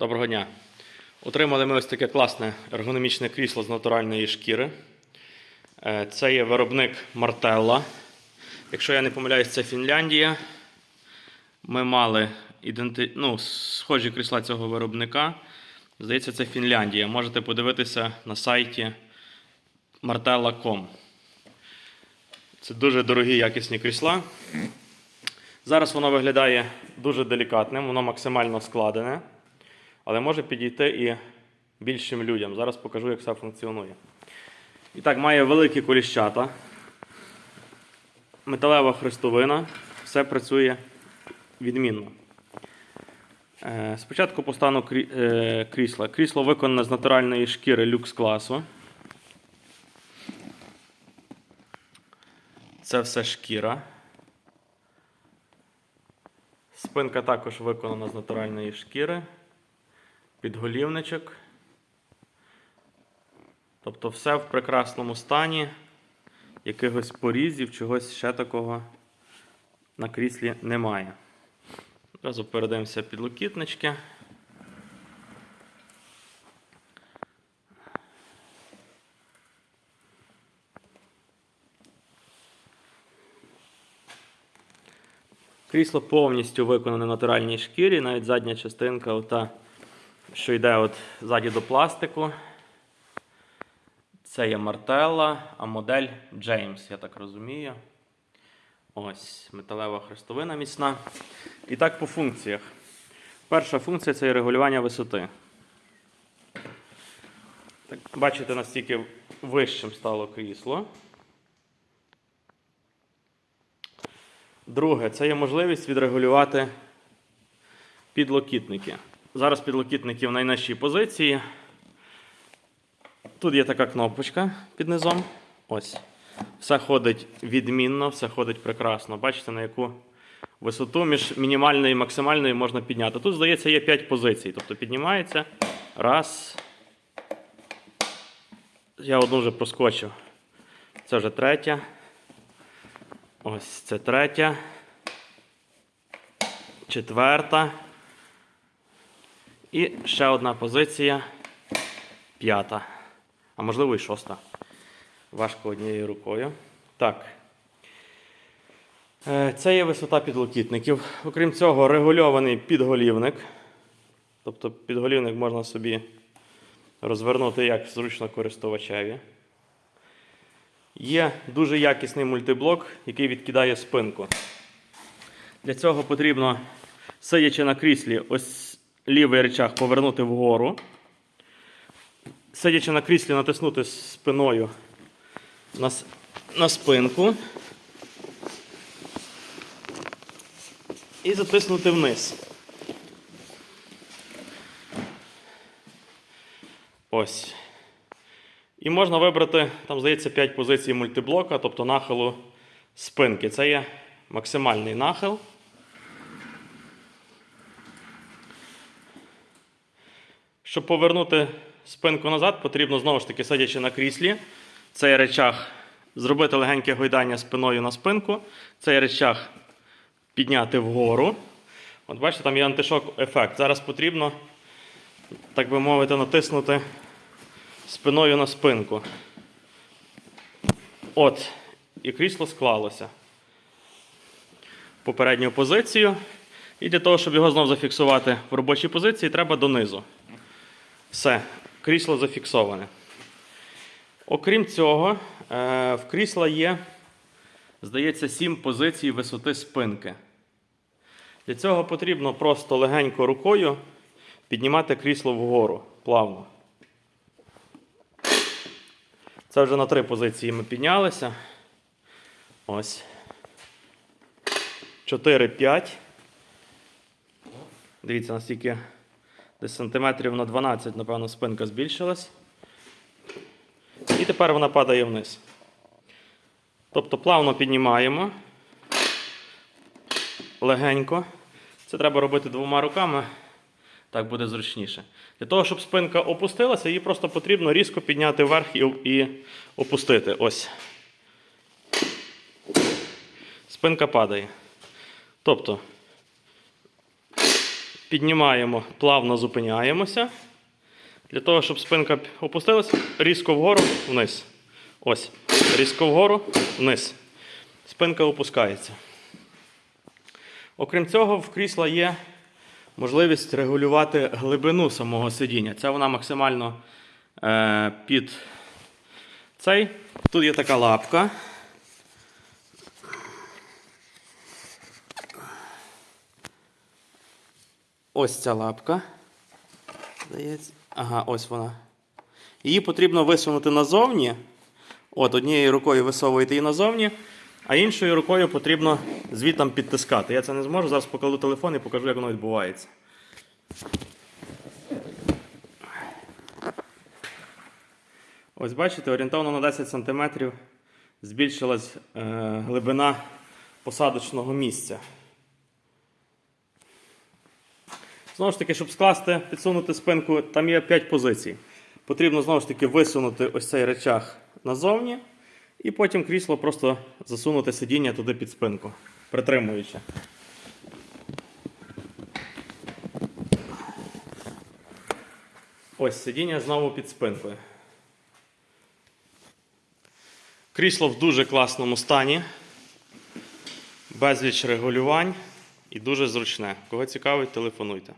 Доброго дня. Отримали ми ось таке класне ергономічне крісло з натуральної шкіри. Е, Це є виробник Мартелла. Якщо я не помиляюсь, це Фінляндія. Ми мали іденти... ну, схожі крісла цього виробника. Здається, це Фінляндія. Можете подивитися на сайті martella.com. Це дуже дорогі якісні крісла. Зараз воно виглядає дуже делікатним, воно максимально складене, але може підійти і більшим людям. Зараз покажу, як все функціонує. І так, має великі коліщата, металева хрестовина, все працює відмінно. Е, Спочатку по стану крі- е, крісла. Крісло виконане з натуральної шкіри люкс класу. Це все шкіра. Спинка також виконана з натуральної шкіри. Підголівничок. Тобто все в прекрасному стані. Якихось порізів, чогось ще такого на кріслі немає. Одразу передаємося підлокітнички. Крісло повністю виконане в натуральній шкірі, навіть задня частинка, ота, що йде от ззаді до пластику. Це є Мартелла, а модель James, я так розумію. Ось, металева хрестовина міцна. І так по функціях. Перша функція це є регулювання висоти. Так, бачите, наскільки вищим стало крісло. Друге, це є можливість відрегулювати підлокітники. Зараз підлокітники в найнижчій позиції. Тут є така кнопочка під низом. Ось. Все ходить відмінно, все ходить прекрасно. Бачите, на яку висоту між мінімальною і максимальною можна підняти. Тут, здається, є 5 позицій. Тобто піднімається. Раз. Я одну вже проскочив. Це вже третя. Ось це третя. Четверта. І ще одна позиція. П'ята. А можливо і шоста. Важко однією рукою. Так. Е, Це є висота підлокітників. Окрім цього, регульований підголівник. Тобто підголівник можна собі розвернути як зручно користувачеві. Є дуже якісний мультиблок, який відкидає спинку. Для цього потрібно, сидячи на кріслі, ось лівий речах повернути вгору. Сидячи на кріслі, натиснути спиною на, на спинку. І затиснути вниз. Ось. І можна вибрати, там, здається, 5 позицій мультиблока, тобто нахилу спинки. Це є максимальний нахил. Щоб повернути спинку назад, потрібно знову ж таки, сидячи на кріслі, цей речах зробити легеньке гойдання спиною на спинку, цей речах підняти вгору. От бачите, там є антишок ефект. Зараз потрібно, так би мовити, натиснути спиною на спинку. От, і крісло склалося попередню позицію. І для того, щоб його знову зафіксувати в робочій позиції, треба донизу. Все, крісло зафіксоване. Окрім цього, е, в крісла є, здається, 7 позицій висоти спинки. Для цього потрібно просто легенько рукою піднімати крісло вгору плавно. Це вже на три позиції ми піднялися. Ось. 4, 5. Дивіться, наскільки десь сантиметрів на 12, напевно, спинка збільшилась. І тепер вона падає вниз. Тобто плавно піднімаємо. Легенько. Це треба робити двома руками. Так буде зручніше. Для того, щоб спинка опустилася, її просто потрібно різко підняти вверх і, опустити. Ось. Спинка падає. Тобто, Піднімаємо, плавно зупиняємося. Для того, щоб спинка опустилася, різко вгору, вниз. Ось. Різко вгору, вниз. Спинка опускається. Окрім цього, в крісла є можливість регулювати глибину самого сидіння. Це вона максимально е, під цей. Тут є така лапка. Ось ця лапка. Здається. Ага, ось вона. Її потрібно висунути назовні. От, однією рукою висовуєте її назовні, а іншою рукою потрібно звітом підтискати. Я це не зможу. Зараз покладу телефон і покажу, як воно відбувається. Ось бачите, орієнтовно на 10 см збільшилась е, глибина посадочного місця. Знову ж таки, щоб скласти, підсунути спинку, там є 5 позицій. Потрібно знову ж таки висунути ось цей речах назовні, і потім крісло просто засунути сидіння туди під спинку, притримуючи. Ось сидіння знову під спинкою. Крісло в дуже класному стані, безліч регулювань і дуже зручне. Кого цікавить, телефонуйте.